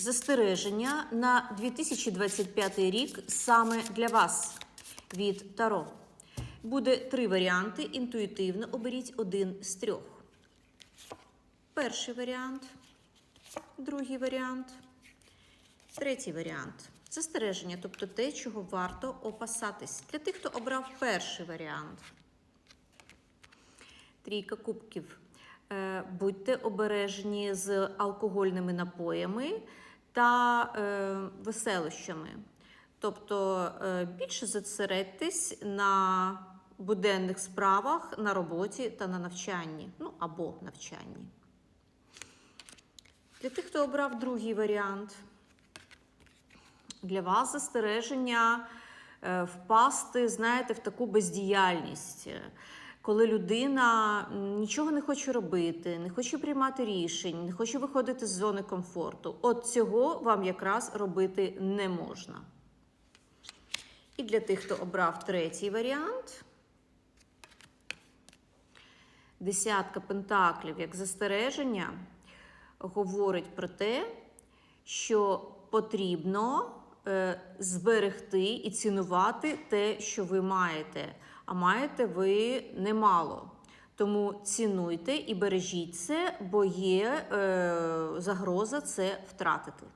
Застереження на 2025 рік саме для вас від Таро. Буде три варіанти. Інтуїтивно оберіть один з трьох. Перший варіант, другий варіант, третій варіант. Застереження, тобто те, чого варто опасатись. Для тих, хто обрав перший варіант. Трійка кубків. Е, Будьте обережні з алкогольними напоями та е, веселощами. Тобто е, більше зосередьтесь на буденних справах, на роботі та на навчанні. Ну або навчанні. Для тих, хто обрав другий варіант, для вас застереження е, впасти, знаєте, в таку бездіяльність, коли людина нічого не хоче робити, не хоче приймати рішень, не хоче виходити з зони комфорту. От цього вам якраз робити не можна. І для тих, хто обрав третій варіант. Десятка пентаклів як застереження говорить про те, що потрібно зберегти і цінувати те, що ви маєте. А маєте ви немало. Тому цінуйте і бережіть це, бо є е, загроза це втратити.